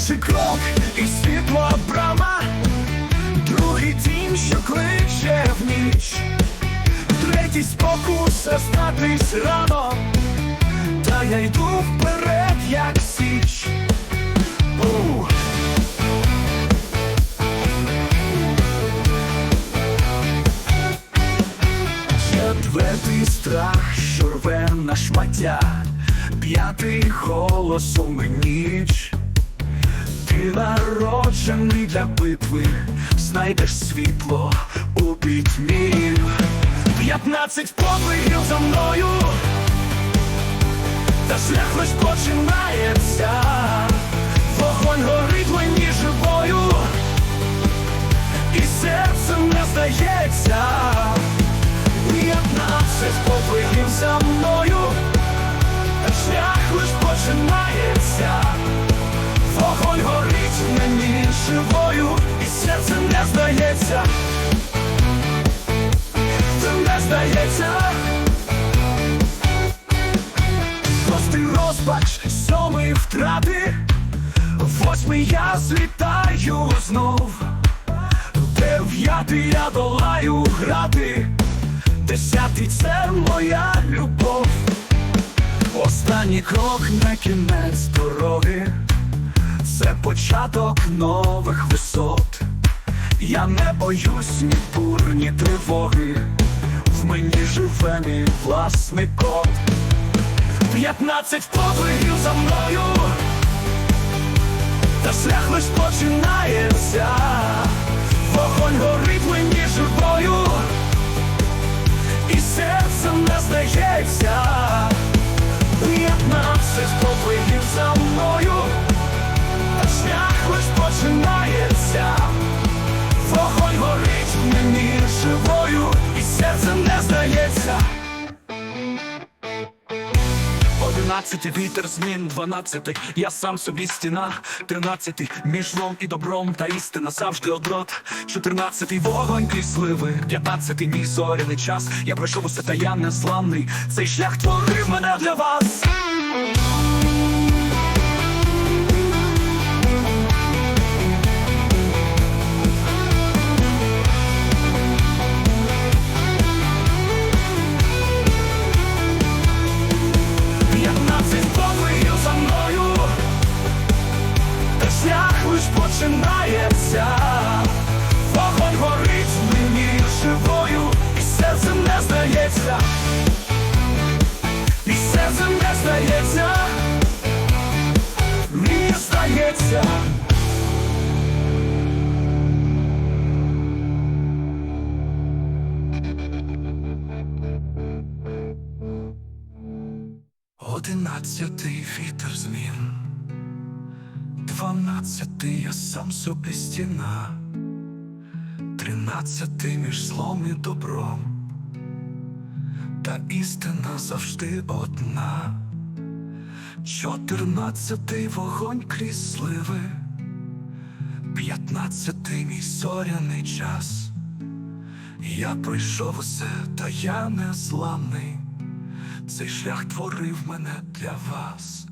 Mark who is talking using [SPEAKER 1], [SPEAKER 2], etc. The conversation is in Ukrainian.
[SPEAKER 1] Перший крок і світло брама, другий дім, що кличе в ніч, третій спокуса знатись рано, та я йду вперед, як січ. У. Четвертий страх, що рве на шмаття, п'ятий голос у ніч. Народжений для битви, знайдеш світло у пітьмі. П'ятнадцять подвигів за мною, та шлях лиш починається, вогонь горить мені живою, і серце не здається. П'ятнадцять подвигів за мною, живою, і серце не здається. Це не здається. Шостий розпач, сьомий втрати, восьмий я злітаю знов. Дев'ятий я долаю грати, десятий це моя любов. Останній крок на кінець дороги, початок нових висот. Я не боюсь ні бур, ні тривоги, в мені живе мій власний код. П'ятнадцять подвигів за мною, та шлях лиш починається, вогонь горить мені живою, Одинадцятий вітер змін, дванадцятий, я сам собі стіна, тринадцятий між злом і добром, та істина завжди одрот. Чотирнадцятий вогонь крізь сливи, п'ятнадцятий мій зоряний час. Я пройшов усе та я незламний. Цей шлях творив мене для вас. Починається. Вогонь горить мені живою, і серце не здається, і серце не здається, мені здається. Одинадцятий вітер змін, дванадцятий я сам собі стіна, тринадцятий між злом і добром, та істина завжди одна, чотирнадцятий вогонь крізь сливи, п'ятнадцятий мій зоряний час. Я пройшов усе, та я не зламний. Цей шлях творив мене для вас.